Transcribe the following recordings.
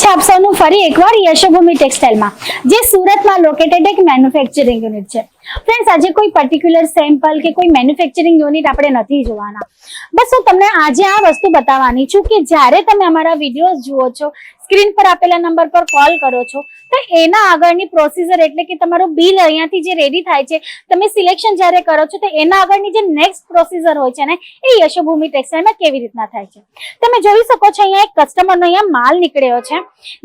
છે આપ સૌનું ફરી એકવાર યશોભૂમિ ટેક્સટાઇલમાં જે સુરતમાં લોકેટેડ એક મેન્યુફેક્ચરિંગ યુનિટ છે. ફ્રેન્ડ્સ આજે કોઈ પર્ટિક્યુલર સેમ્પલ કે કોઈ મેન્યુફેક્ચરિંગ યુનિટ આપણે નથી જોવાના. બસ હું તમને આજે આ વસ્તુ બતાવવાની છું કે જ્યારે તમે અમારા વિડીયોઝ જુઓ છો સ્ક્રીન પર આપેલા નંબર પર કોલ કરો છો, તો એના આગળની પ્રોસીજર એટલે કે તમારું બિલ અહીંયાથી જે રેડી થાય છે, તમે સિલેક્શન જ્યારે કરો છો, તો એના આગળની જે નેક્સ્ટ પ્રોસીજર હોય છે ને, એ યશોભૂમિ ટેક્સટાઇલમાં કેવી રીતના થાય છે. તમે જોઈ શકો છો અહીંયા એક કસ્ટમરનો અહીંયા માલ નીકળ્યો છે,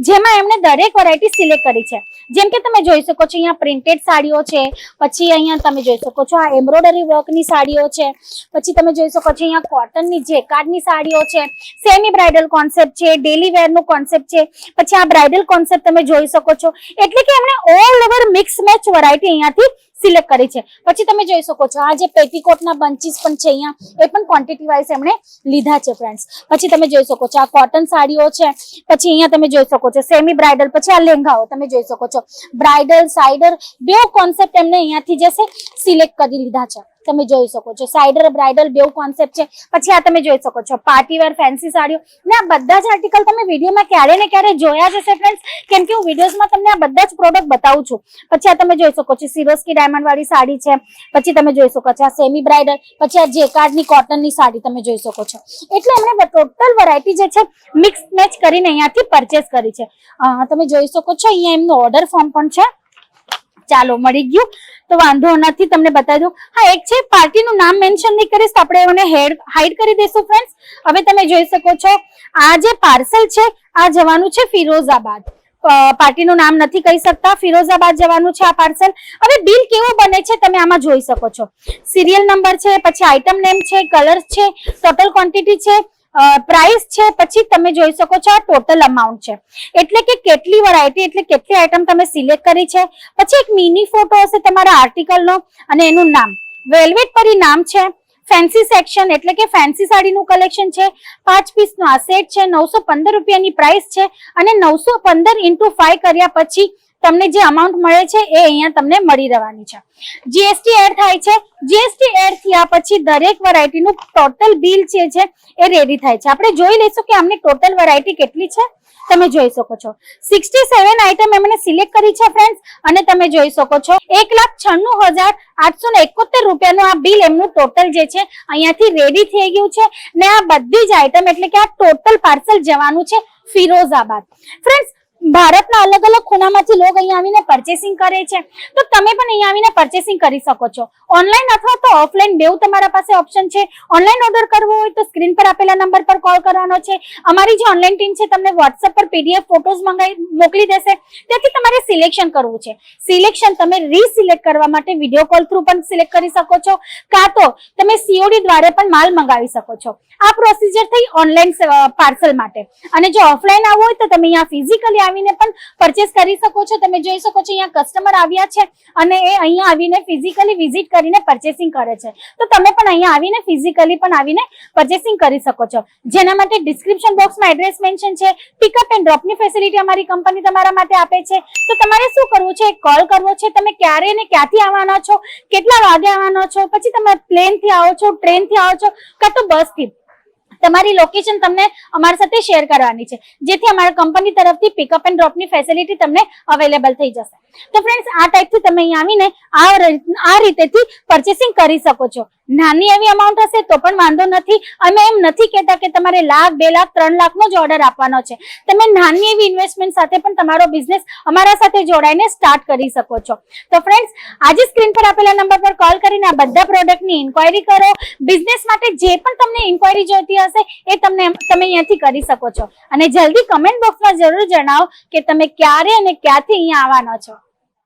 જેમાં એમણે દરેક વેરાયટી સિલેક્ટ કરી છે. જેમ કે તમે જોઈ શકો છો અહીંયા પ્રિન્ટેડ સાડીઓ છે, પછી અહીંયા તમે જોઈ શકો છો આ એમ્બ્રોડરી વર્કની સાડીઓ છે. પછી તમે જોઈ શકો છો અહીંયા કોટનની જેકાર્ડની સાડીઓ છે, સેમી બ્રાઇડલ કોન્સેપ્ટ છે, ડેલી વેરનું કોન્સેપ્ટ છે. પછી આ બ્રાઇડલ કોન્સેપ્ટ તમે જોઈ શકો છો. એટલે કે એમણે all over mix match variety અહીંયાથી સિલેક્ટ કરી છે. પછી તમે જોઈ શકો છો, આ જે પેટીકોટના બંચીસ પણ છે અહીંયા, એ પણ ક્વોન્ટિટી વાઇઝ એમણે લીધા છે ફ્રેન્ડ્સ પછી તમે જોઈ શકો છો, આ કોટન સાડીઓ છે. પછી અહીંયા તમે જોઈ શકો છો સેમી બ્રાઇડલ પછી આ લેંઘાઓ તમે જોઈ શકો છો. બ્રાઇડલ સાઇડર બે કોન્સેપ્ટ એમને અહીંયાથી જશે સિલેક્ટ કરી લીધા છે. તમે જોઈ શકો છો. સાઇડર બ્રાઇડલ બેવ કોન્સેપ્ટ છે. પછી આ તમે જોઈ શકો છો. પાર્ટી વેર ફેન્સી સાડીઓ. ને આ બધા જ આર્ટિકલ તમે વિડીયોમાં ક્યારે ને ક્યારે જોયા જ હશે ફ્રેન્ડ્સ કેમ કે હું વિડીયોઝમાં તમને આ બધા જ પ્રોડક્ટ બતાવું છું. પછી આ તમે જોઈ શકો છો સિરોસ્કી ડાયમંડ વાળી સાડી છે. પછી તમે જોઈ શકો છો, આ સેમી બ્રાઇડલ પછી આ જેકાર્ડની કોટનની સાડી તમે જોઈ શકો છો. એટલે એમણે ટોટલ વેરાયટી જે છે મિક્સ મેચ કરીને અહીંયાથી પરચેસ કરી છે. તમે જોઈ શકો છો, અહીંયા એમનો ઓર્ડર ફોર્મ પણ છે. ચાલો મળી ગયું. તો વાંધો નથી, તમને બતાવી દઉં. હા, એક છે, પાર્ટીનું નામ મેન્શન નહીં કરીશ તો આપણે એને હેડ હાઈડ કરી દઈશું ફ્રેન્ડ્સ હવે તમે જોઈ શકો છો, આ જે પાર્સલ છે, આ જવાનું છે ફિરોઝાબાદ. પાર્ટીનું નામ નથી કહી શકતા, ફિરોઝાબાદ જવાનું છે આ પાર્સલ હવે બિલ કેવું બને છે તમે આમાં જોઈ શકો છો. સિરિયલ નંબર છે, પછી આઇટમ નેમ છે કલર છે ટોટલ ક્વોન્ટિટી છે પ્રાઇસ છે, પછી તમે જોઈ શકો છો આ ટોટલ અમાઉન્ટ છે. એટલે કે કેટલી વરાયટી એટલે કેટલી આઈટમ તમે સિલેક્ટ કરી છે. પછી એક મિની ફોટો હશે તમારા આર્ટિકલનો અને એનું નામ. વેલ્વેટ પરી નામ છે. ફેન્સી સેક્શન એટલે કે ફેન્સી સાડીનું કલેક્શન છે. પાંચ પીસનો આ સેટ છે. નવસો પંદર રૂપિયાની પ્રાઇસ છે. અને નવસો પંદર ઇન્ટુ ફાઈવ કર્યા પછી તમને જે અમાઉન્ટ મળે છે એ અહીંયા તમને મળી રહેવાની છે. જીએસટી એડ થાય છે. જીએસટી એડ થયા પછી દરેક વેરાયટીનું ટોટલ બિલ જે છે એ રેડી થાય છે. આપણે જોઈ લઈશું કે આમની ટોટલ વેરાયટી કેટલી છે. તમે જોઈ શકો છો. સિક્સટી સેવન આઈટમ એમણે સિલેક્ટ કરી છે ફ્રેન્ડ્સ અને તમે જોઈ શકો છો. એક લાખ છન્નું હજાર આઠસો ને એકોતેર રૂપિયાનું આ બિલ એમનું ટોટલ જે છે અહીંયાથી રેડી થઈ ગયું છે. ને આ બધી જ આઈટમ એટલે કે આ ટોટલ પાર્સલ જવાનું છે ફિરોઝાબાદ. ફ્રેન્ડ્સ ભારતના અલગ અલગ ખૂણામાંથી લોકો અહીંયા આવીને પરચેસિંગ કરે છે. તો તમે પણ અહીંયા આવીને પરચેસિંગ કરી શકો છો. ઓનલાઈન અથવા તો ઓફલાઈન બેઉ તમારા પાસે ઓપ્શન છે. ઓનલાઈન ઓર્ડર કરવો હોય તો સ્ક્રીન પર આપેલા નંબર પર કોલ કરવાનો છે. અમારી જે ઓનલાઈન ટીમ છે તમને વોટ્સઅપ પર પીડીએફ ફોટોઝ મંગાવી, મોકલી દેશે. ત્યાંથી તમારે સિલેક્શન કરવું છે. સિલેક્શન તમે રીસિલેક્ટ કરવા માટે વીડિયો કોલ થ્રુ પણ સિલેક્ટ કરી શકો છો. કાં તો તમે સીઓડી દ્વારા પણ માલ મંગાવી શકો છો. આ પ્રોસિજર થઈ ઓનલાઈન પાર્સલ માટે. અને જો ઓફલાઈન આવવું હોય તો તમે અહીંયા ફિઝિકલી આવીને પણ પરચેસ કરી શકો છો. તમે જોઈ શકો છો, અહીંયા કસ્ટમર આવ્યા છે અને એ અહીંયા આવીને ફિઝિકલી વિઝિટ કરીને પરચેસિંગ કરે છે. તો તમે પણ અહીંયા આવીને ફિઝિકલી પણ આવીને પરચેસિંગ કરી શકો છો. જેના માટે ડિસ્ક્રિપ્શન બોક્સમાં એડ્રેસ મેન્શન છે. પિકઅપ એન્ડ ડ્રોપની ફેસિલિટી અમારી કંપની તમારા માટે આપે છે. તો તમારે શું કરવું છે? કોલ કરવો છે. તમે ક્યારે ને ક્યાંથી આવવાના છો? કેટલા વાગે આવવાના છો? પછી તમે પ્લેનથી આવો છો ટ્રેનથી આવો છો, કાં તો બસથી તમારી લોકેશન તમને અમારી સાથે શેર કરવાની છે. જેથી અમારા કંપની તરફથી પિકઅપ એન્ડ ડ્રોપની ફેસિલિટી તમને અવેલેબલ થઈ જશે. તો ફ્રેન્ડ્સ આ ટાઈપથી તમે અહીં આવીને આ આ રીતેથી પરચેસિંગ કરી શકો છો. નાની એવી અમાઉન્ટ હશે તો પણ વાંધો નથી. અમે એમ નથી કહેતા કે તમારે લાખ, બે લાખ, ત્રણ લાખનો જ ઓર્ડર આપવાનો છે. તમે નાની એવી ઇન્વેસ્ટમેન્ટ સાથે પણ તમારો બિઝનેસ અમારા સાથે જોડાઈને સ્ટાર્ટ કરી શકો છો. તો ફ્રેન્ડ્સ આજે સ્ક્રીન પર આપેલા નંબર પર કોલ કરીને આ બધા પ્રોડક્ટની ઇન્ક્વાયરી કરો. બિઝનેસ માટે જે પણ તમને ઇન્ક્વાયરી જોઈતી હશે એ તમને તમે અહીંયાથી કરી શકો છો. અને જલ્દી કમેન્ટ બોક્સમાં જરૂર જણાવો કે તમે ક્યારે અને ક્યાંથી અહીંયા આવવાના છો.